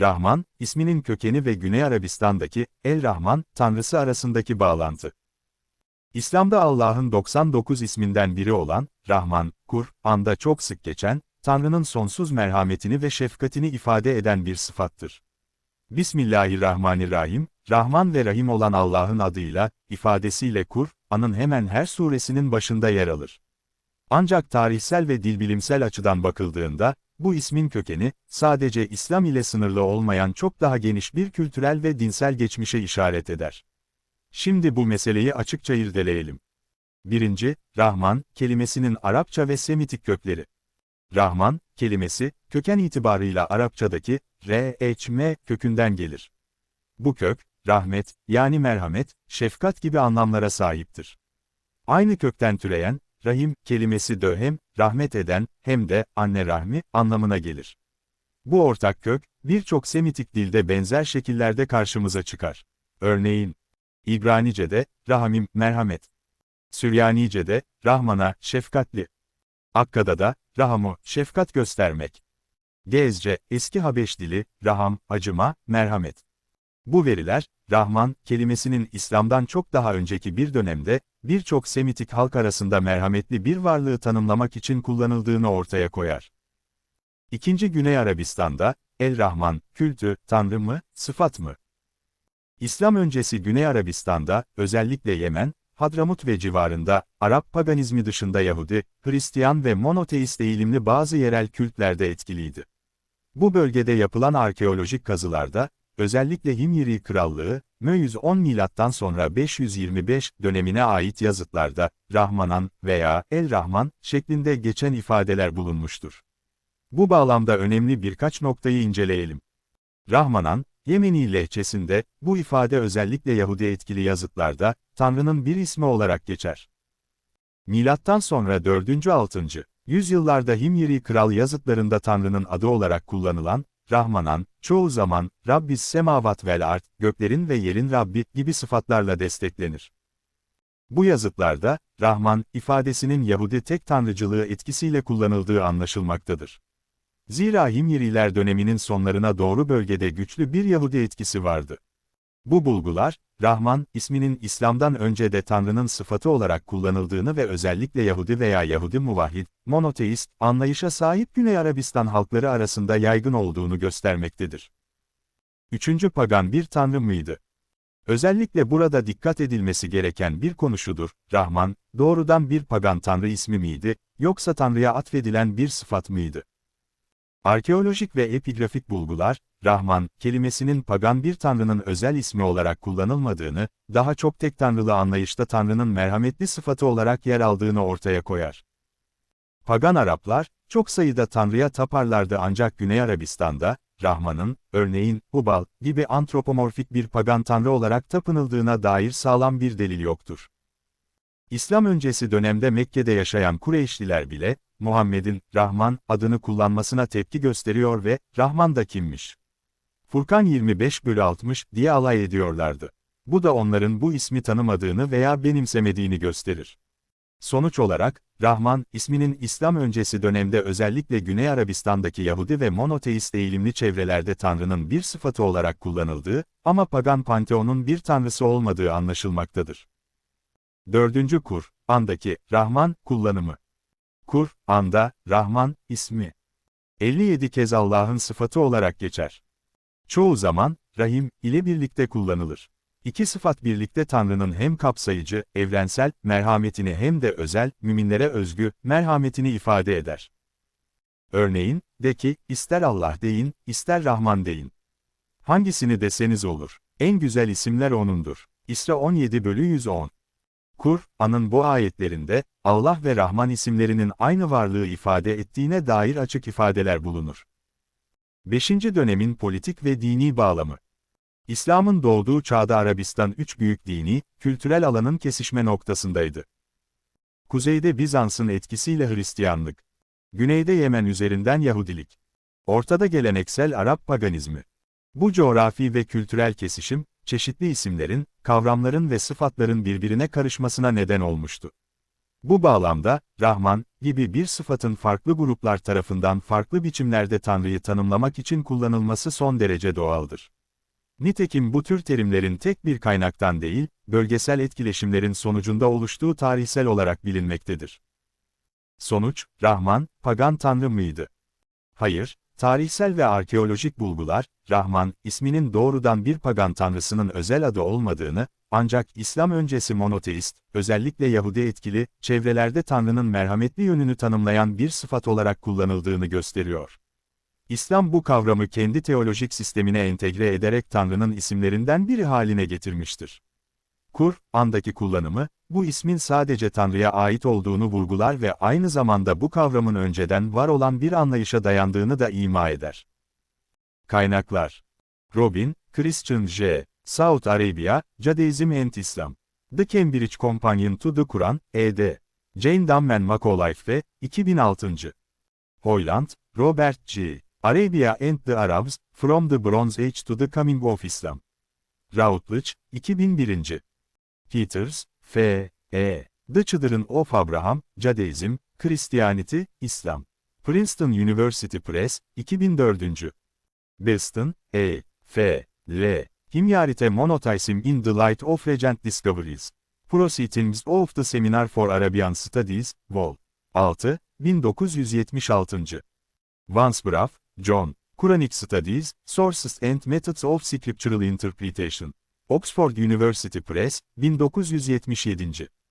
Rahman, isminin kökeni ve Güney Arabistan'daki El-Rahman, tanrısı arasındaki bağlantı. İslam'da Allah'ın 99 isminden biri olan, Rahman, Kur'an'da çok sık geçen, Tanrı'nın sonsuz merhametini ve şefkatini ifade eden bir sıfattır. Bismillahirrahmanirrahim, Rahman ve Rahim olan Allah'ın adıyla, ifadesiyle Kur'an'ın hemen her suresinin başında yer alır. Ancak tarihsel ve dilbilimsel açıdan bakıldığında, bu ismin kökeni, sadece İslam ile sınırlı olmayan çok daha geniş bir kültürel ve dinsel geçmişe işaret eder. Şimdi bu meseleyi açıkça irdeleyelim. 1. Rahman, kelimesinin Arapça ve Semitik kökleri. Rahman, kelimesi, köken itibarıyla Arapçadaki, R-H-M kökünden gelir. Bu kök, rahmet, yani merhamet, şefkat gibi anlamlara sahiptir. Aynı kökten türeyen, rahim, kelimesi de hem, rahmet eden, hem de, anne rahmi, anlamına gelir. Bu ortak kök, birçok Semitik dilde benzer şekillerde karşımıza çıkar. Örneğin, İbranice'de, rahamim, merhamet. Süryanice'de, rahmana, şefkatli. Akkada'da, rahamu, şefkat göstermek. Gezce, eski Habeş dili, raham, acıma, merhamet. Bu veriler, Rahman, kelimesinin İslam'dan çok daha önceki bir dönemde, birçok Semitik halk arasında merhametli bir varlığı tanımlamak için kullanıldığını ortaya koyar. İkinci Güney Arabistan'da, El-Rahman, kültü, tanrı mı, sıfat mı? İslam öncesi Güney Arabistan'da, özellikle Yemen, Hadramut ve civarında, Arap paganizmi dışında Yahudi, Hristiyan ve monoteist eğilimli bazı yerel kültlerde etkiliydi. Bu bölgede yapılan arkeolojik kazılarda, özellikle Himyri Krallığı, M110 milattan sonra 525 dönemine ait yazıtlarda, Rahmanan veya El-Rahman şeklinde geçen ifadeler bulunmuştur. Bu bağlamda önemli birkaç noktayı inceleyelim. Rahmanan, Yemeni lehçesinde, bu ifade özellikle Yahudi etkili yazıtlarda, Tanrı'nın bir ismi olarak geçer. Milattan sonra 4. 6. yüzyıllarda Himyri kral yazıtlarında Tanrı'nın adı olarak kullanılan, Rahmanan, çoğu zaman, Rabbis semavat vel art, göklerin ve yerin Rabbi gibi sıfatlarla desteklenir. Bu yazıtlarda, Rahman, ifadesinin Yahudi tek tanrıcılığı etkisiyle kullanıldığı anlaşılmaktadır. Zira Himyriler döneminin sonlarına doğru bölgede güçlü bir Yahudi etkisi vardı. Bu bulgular, Rahman, isminin İslam'dan önce de Tanrı'nın sıfatı olarak kullanıldığını ve özellikle Yahudi veya Yahudi muvahhid, monoteist, anlayışa sahip Güney Arabistan halkları arasında yaygın olduğunu göstermektedir. Üçüncü pagan bir tanrı mıydı? Özellikle burada dikkat edilmesi gereken bir konu şudur, Rahman, doğrudan bir pagan tanrı ismi miydi, yoksa Tanrı'ya atfedilen bir sıfat mıydı? Arkeolojik ve epigrafik bulgular, Rahman, kelimesinin pagan bir tanrının özel ismi olarak kullanılmadığını, daha çok tek tanrılı anlayışta tanrının merhametli sıfatı olarak yer aldığını ortaya koyar. Pagan Araplar, çok sayıda tanrıya taparlardı ancak Güney Arabistan'da, Rahman'ın, örneğin, Hubal gibi antropomorfik bir pagan tanrı olarak tapınıldığına dair sağlam bir delil yoktur. İslam öncesi dönemde Mekke'de yaşayan Kureyşliler bile, Muhammed'in, Rahman, adını kullanmasına tepki gösteriyor ve, Rahman da kimmiş? Furkan 25 bölü 60 diye alay ediyorlardı. Bu da onların bu ismi tanımadığını veya benimsemediğini gösterir. Sonuç olarak, Rahman, isminin İslam öncesi dönemde özellikle Güney Arabistan'daki Yahudi ve monoteist eğilimli çevrelerde Tanrı'nın bir sıfatı olarak kullanıldığı, ama pagan panteonun bir tanrısı olmadığı anlaşılmaktadır. Dördüncü kur, andaki, Rahman, kullanımı. Kur, anda, Rahman, ismi. 57 kez Allah'ın sıfatı olarak geçer. Çoğu zaman, Rahim, ile birlikte kullanılır. İki sıfat birlikte Tanrı'nın hem kapsayıcı, evrensel, merhametini hem de özel, müminlere özgü, merhametini ifade eder. Örneğin, de ki, ister Allah deyin, ister Rahman deyin. Hangisini deseniz olur. En güzel isimler O'nundur. İsra 17 bölü 110. Kur'an'ın bu ayetlerinde, Allah ve Rahman isimlerinin aynı varlığı ifade ettiğine dair açık ifadeler bulunur. 5. dönemin politik ve dini bağlamı İslam'ın doğduğu çağda Arabistan üç büyük dini, kültürel alanın kesişme noktasındaydı. Kuzeyde Bizans'ın etkisiyle Hristiyanlık, güneyde Yemen üzerinden Yahudilik, ortada geleneksel Arap paganizmi. Bu coğrafi ve kültürel kesişim, çeşitli isimlerin, kavramların ve sıfatların birbirine karışmasına neden olmuştu. Bu bağlamda, Rahman, gibi bir sıfatın farklı gruplar tarafından farklı biçimlerde Tanrı'yı tanımlamak için kullanılması son derece doğaldır. Nitekim bu tür terimlerin tek bir kaynaktan değil, bölgesel etkileşimlerin sonucunda oluştuğu tarihsel olarak bilinmektedir. Sonuç, Rahman, pagan tanrı mıydı? Hayır, tarihsel ve arkeolojik bulgular, Rahman, isminin doğrudan bir pagan tanrısının özel adı olmadığını, ancak İslam öncesi monoteist, özellikle Yahudi etkili, çevrelerde Tanrı'nın merhametli yönünü tanımlayan bir sıfat olarak kullanıldığını gösteriyor. İslam bu kavramı kendi teolojik sistemine entegre ederek Tanrı'nın isimlerinden biri haline getirmiştir. Kur, andaki kullanımı, bu ismin sadece Tanrı'ya ait olduğunu vurgular ve aynı zamanda bu kavramın önceden var olan bir anlayışa dayandığını da ima eder. Kaynaklar Robin, Christian J. South Arabia, Judaism and Islam. The Cambridge Companion to the Quran, ed. Jane Dammen Macauliffe ve 2006. Hoyland, Robert G. Arabia and the Arabs, From the Bronze Age to the Coming of Islam. Routledge, 2001. Peters, F. E. The Children of Abraham, Judaism, Christianity, Islam. Princeton University Press, 2004. Beston, E. F. L. Himyarite Monotheism in the Light of Regent Discoveries. Proceedings of the Seminar for Arabian Studies, Vol. 6, 1976. Wansbrough, John. Quranic Studies, Sources and Methods of Scriptural Interpretation. Oxford University Press, 1977.